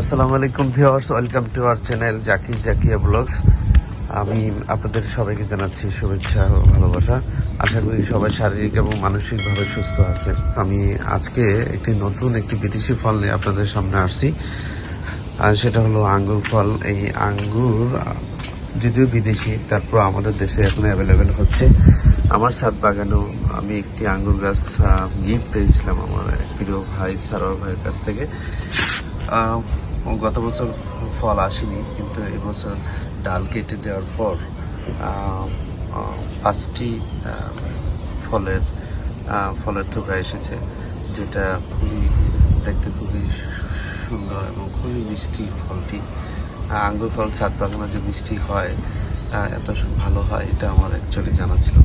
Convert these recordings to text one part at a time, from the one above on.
আসসালামু আলাইকুম viewers, welcome to our channel Zakir Zakia blogs. আমি আপনাদের সবাইকে জানাচ্ছি শুভেচ্ছা ও ভালোবাসা। আশা করি সবাই শারীরিক এবং মানসিকভাবে সুস্থ আছে আমি আজকে একটি নতুন একটি বিদেশি ফল নিয়ে আপনাদের সামনে আসছি। সেটা হলো আঙ্গুর ফল। এই আঙ্গুর যদিও বিদেশি, তারপর আমাদের দেশে এখন অ্যাভেলেবেল হচ্ছে। আমার ছাদ বাগানেও আমি একটি আঙ্গুর গাছ গিফট পেয়েছিলাম আমার প্রিয় ভাই সারোয়ার ভাইয়ের কাছ থেকে। গত বছর ফল আসেনি, কিন্তু এবছর ডাল কেটে দেওয়ার পর পাঁচটি ফলের ফলের থোকা এসেছে, যেটা খুবই দেখতে খুবই সুন্দর এবং খুবই মিষ্টি ফলটি। আঙ্গুর ফল, ছাদ বাগানে যে মিষ্টি হয় এত ভালো হয়, এটা আমার অ্যাকচুয়ালি জানা ছিল।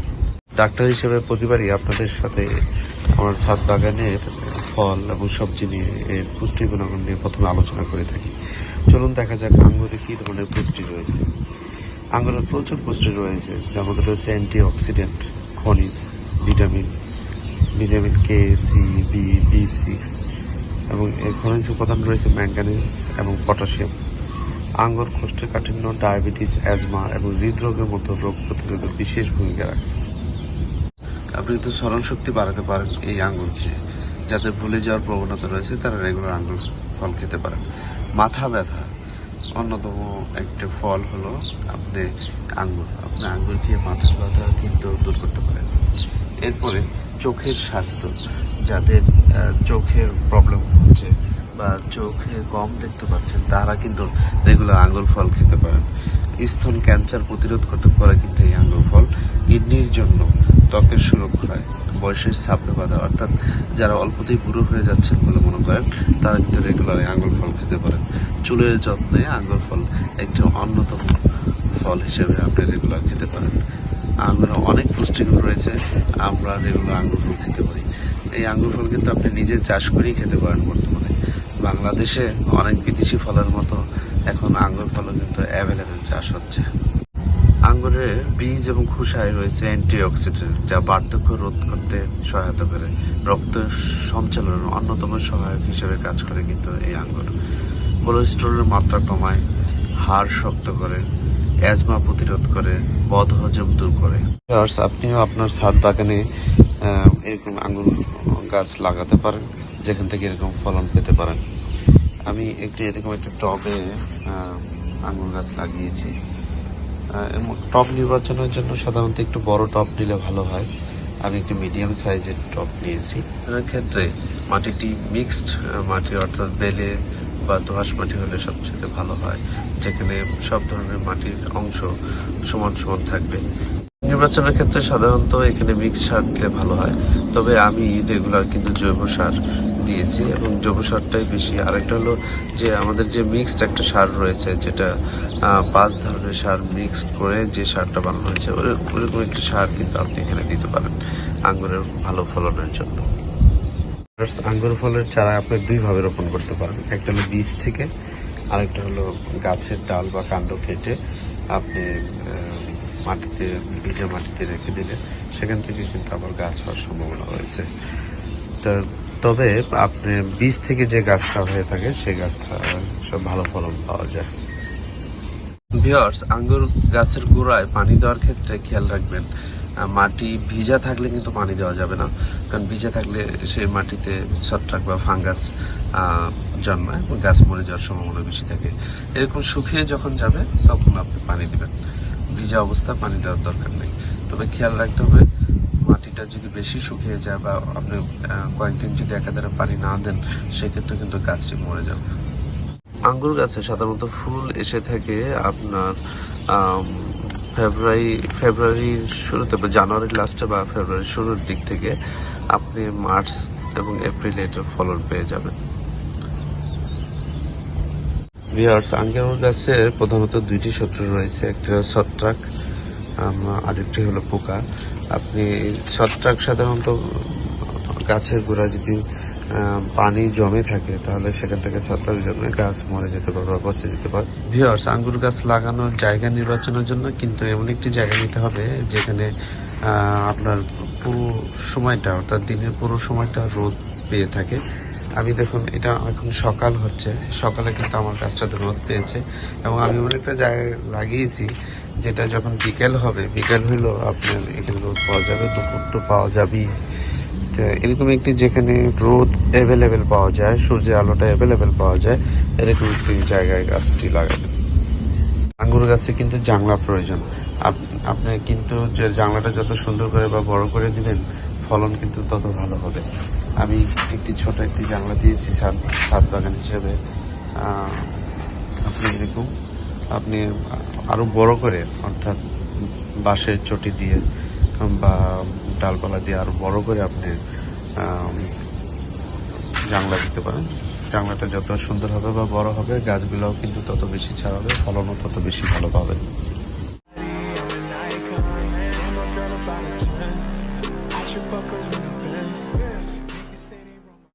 ডাক্তার হিসেবে প্রতিবারই আপনাদের সাথে আমার ছাদ বাগানের ফল এবং সবজি নিয়ে এর পুষ্টি গুণাগুণ নিয়ে প্রথমে আলোচনা করে থাকি। চলুন দেখা যাক আঙ্গুরে কী ধরনের পুষ্টি রয়েছে। আঙ্গুরের প্রচুর পুষ্টি রয়েছে, যার মধ্যে রয়েছে অ্যান্টি অক্সিডেন্ট খনিজ, vitamin vitamin K C B B six এবং এর খনিজ উপাদান রয়েছে ম্যাঙ্গানিজ এবং পটাশিয়াম। আঙ্গুর কোষ্ঠকাঠিন্য, ডায়াবেটিস, অ্যাজমা এবং হৃদরোগের মতো রোগ প্রতিরোধের বিশেষ ভূমিকা রাখে। আপনি তো স্মরণ শক্তি বাড়াতে পারেন এই আঙ্গুর খেয়ে যাদের ভুলে যাওয়ার প্রবণতা রয়েছে, তারা রেগুলার আঙ্গুর ফল খেতে পারেন। মাথা ব্যথা, অন্যতম একটা ফল হলো আপনি আঙ্গুর। আপনি আঙ্গুর খেয়ে মাথা ব্যথা কিন্তু দূর করতে পারেন। এরপরে চোখের স্বাস্থ্য, যাদের চোখের প্রবলেম হচ্ছে বা চোখে কম দেখতে পাচ্ছেন, তারা কিন্তু রেগুলার আঙ্গুর ফল খেতে পারেন। স্তন ক্যান্সার প্রতিরোধ করতে পারে কিন্তু এই আঙ্গুর ফল কিডনির জন্য ত্বকের সুরক্ষায় বয়সের সাপড়ে বাঁধা অর্থাৎ যারা অল্পতেই বুড়ো হয়ে যাচ্ছেন বলে মনে করেন, তারা কিন্তু রেগুলার আঙ্গুর ফল খেতে পারেন। চুলের যত্নে আঙ্গুর ফল একটি অন্যতম ফল হিসেবে আপনি রেগুলার খেতে পারেন। আঙ্গুরে অনেক পুষ্টিগুণ রয়েছে, আমরা রেগুলার আঙ্গুর ফল খেতে পারি। এই আঙ্গুর ফল কিন্তু আপনি নিজে চাষ করেই খেতে পারেন বর্তমানে। বাংলাদেশে অনেক বিদেশি ফলের মতো এখন আঙ্গুর ফলও কিন্তু অ্যাভেলেবেল চাষ হচ্ছে। আঙ্গুরের বীজ এবং খোসায় রয়েছে অ্যান্টিঅক্সিডেন্ট যা বার্ধক্য রোধ করতে সহায়তা করে। রক্ত সঞ্চালনের অন্যতম সহায়ক হিসেবে কাজ করে কিন্তু এই আঙ্গুর। কোলেস্টেরলের মাত্রা কমায়, হাড় শক্ত করে অ্যাজমা প্রতিরোধ করে বদহজম দূর করে। আপনিও আপনার ছাদ বাগানে এরকম আঙ্গুর গাছ লাগাতে পারেন, যেখান থেকে এরকম ফলন পেতে পারেন। আমি একটি এরকম একটা টবে আঙ্গুর গাছ লাগিয়েছি। টব নির্বাচনের জন্য সাধারণত একটু বড় টপ নিলে ভালো হয়। আমি একটু মিডিয়াম সাইজের টপ নিয়েছি। এর ক্ষেত্রে মাটিটি মিক্সড মাটি অর্থাৎ বেলে বা দোআঁশ মাটি হলে সবচেয়ে ভালো হয়। যেখানে সব ধরনের মাটির অংশ সমান সমান থাকবে। নির্বাচনের ক্ষেত্রে সাধারণত এখানে মিক্স সার দিলে ভালো হয়। তবে আমি রেগুলার কিন্তু জৈব সার দিয়েছি এবং জৈব সারটাই বেশি। আরেকটা হলো যে আমাদের যে মিক্সড একটা সার রয়েছে, যেটা পাঁচ ধরনের সার মিক্সড করে যে সারটা বানানো হয়েছে ওইরকম একটি সার কিন্তু আপনি এখানে দিতে পারেন আঙ্গুরের ভালো ফলনের জন্য। আঙ্গুর ফলের চারা আপনি দুইভাবে রোপণ করতে পারেন। একটা হলো বীজ থেকে, আরেকটা হলো গাছের ডাল বা কাণ্ড কেটে আপনি মাটিতে ভিজে মাটিতে রেখে দিলে সেখান থেকে কিন্তু আবার গাছ হওয়ার সম্ভাবনা রয়েছে। তবে আপনি বীজ থেকে যে গাছটা হয়ে থাকে, সেই গাছটা সব ভালো ফলন পাওয়া যায়। ভিওর্স আঙ্গুর গাছের গোড়ায় পানি দেওয়ার ক্ষেত্রে খেয়াল রাখবেন মাটি ভিজা থাকলে কিন্তু পানি দেওয়া যাবে না। কারণ ভিজা থাকলে সেই মাটিতে ছত্রাক বা ফাঙ্গাস জন্মায় গাছ মরে যাওয়ার সম্ভাবনা বেশি থাকে। এরকম শুকিয়ে যখন যাবে, তখন আপনি পানি দিবেন। ভিজা অবস্থা, পানি দেওয়ার দরকার নেই। তবে খেয়াল রাখতে হবে, মাটিটা যদি বেশি শুকিয়ে যায় বা আপনি কয়েকদিন যদি একাধারে পানি না দেন, সেক্ষেত্রে কিন্তু গাছটি মরে যাবে। আঙ্গুর গাছে সাধারণত ফুল এসে থাকে আপনার ফেব্রুয়ারি, ফেব্রুয়ারির শুরুতে বা জানুয়ারির লাস্টে বা ফেব্রুয়ারির শুরুর দিক থেকে আপনি মার্চ এবং এপ্রিলে এটার ফলন পেয়ে যাবেন। বিয়ার্স আঙ্গুর গাছে প্রধানত দুইটি শত্রু রয়েছে। একটি হলো ছত্রাক আরেকটি হলো পোকা। আপনি ছত্রাক সাধারণত গাছের গোড়া যদি পানি জমে থাকে, তাহলে সেখান থেকে ছত্রাক জমে গাছ মরে যেতে পারে বা পচে যেতে পারে। ভিওর্স আঙ্গুর গাছ লাগানোর জায়গা নির্বাচনের জন্য কিন্তু এমন একটি জায়গা নিতে হবে, যেখানে আপনার পুরো সময়টা, অর্থাৎ দিনের পুরো সময়টা রোদ পেয়ে থাকে। আমি দেখুন, এটা এখন সকাল হচ্ছে। সকালে কিন্তু আমার গাছটাতে রোদ পেয়েছে। এবং আমি এমন একটা জায়গায় লাগিয়েছি, যেটা যখন বিকেল হবে, বিকেল হইলেও আপনার এখানে রোদ পাওয়া যাবে, দুপুর তো পাওয়া যাবেই। তো এরকম একটি যেখানে রোদ অ্যাভেলেবেল পাওয়া যায়, সূর্যের আলোটা অ্যাভেলেবেল পাওয়া যায়, এরকম একটি জায়গায় গাছটি লাগাবেন। আঙ্গুর গাছে কিন্তু জাংলা প্রয়োজন। আপ- আপনি কিন্তু যে যত সুন্দর করে বা বড় করে দিবেন ফলন কিন্তু তত ভালো হবে। আমি একটি ছোট একটি জানলা দিয়েছি ছাদ ছাদ বাগান হিসেবে। আপনি এরকম, আপনি আরও বড় করে, অর্থাৎ বাঁশের চটি দিয়ে বা ডালপালা দিয়ে আরও বড় করে আপনি জাংলা দিতে পারেন। জাংলাটা যত সুন্দর হবে বা বড় হবে, গাছগুলোও কিন্তু তত বেশি ছাড়াবে, ফলনও তত বেশি ভালো পাবেন